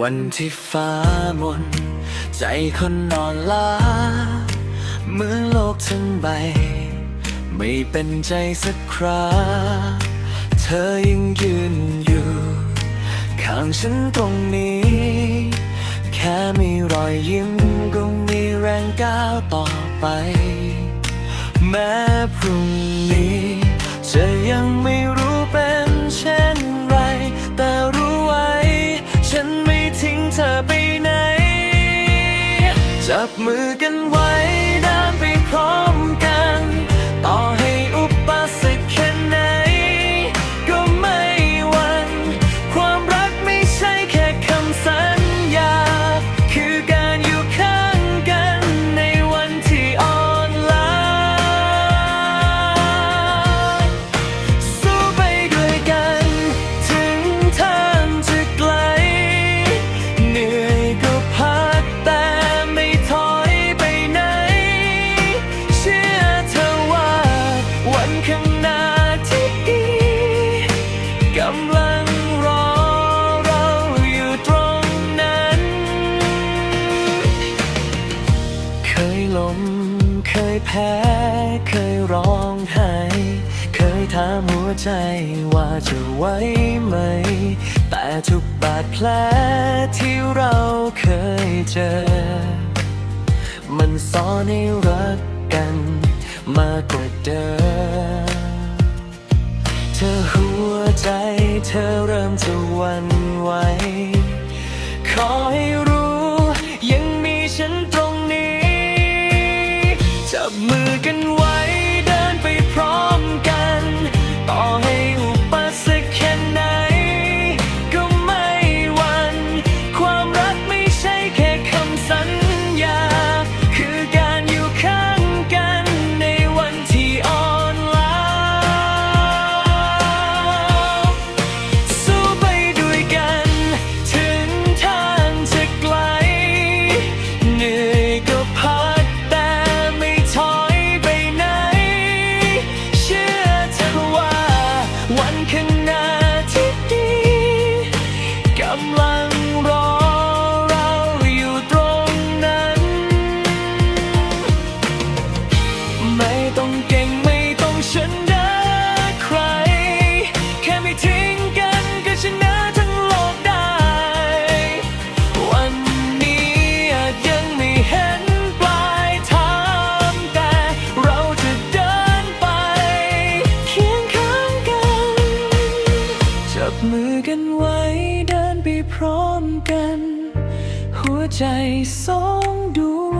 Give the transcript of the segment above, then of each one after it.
วันที่ฟ้ามน ใจคนนอนล้าเหมือนโลกทั้งใบ ไม่เป็นใจสักคราเธอยังยืนอยู่ ข้างฉันตรงนี้ แค่มีรอยยิ้มก็มีแรงก้าวต่อไป แม้พรุ่งนี้ จับมือกันไว้ เคยแพ้ เคยร้องไห้เคยถามหัวใจว่าจะไหวไหม แต่ทุกบาดแผลที่เราเคยเจอ มันสอนให้รักกันมากกว่าเดิมเธอหัวใจเธอเริ่มจะวันไหวขอให้ บ ชนะทั้งโลกได้ วันนี้อาจยังไม่เห็นปลายทางแต่เราจะเดินไป เคียงข้างกัน จับมือกันไว้เดินไปพร้อมกัน หัวใจสองดวง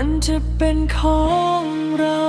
มันจะเป็นของเรา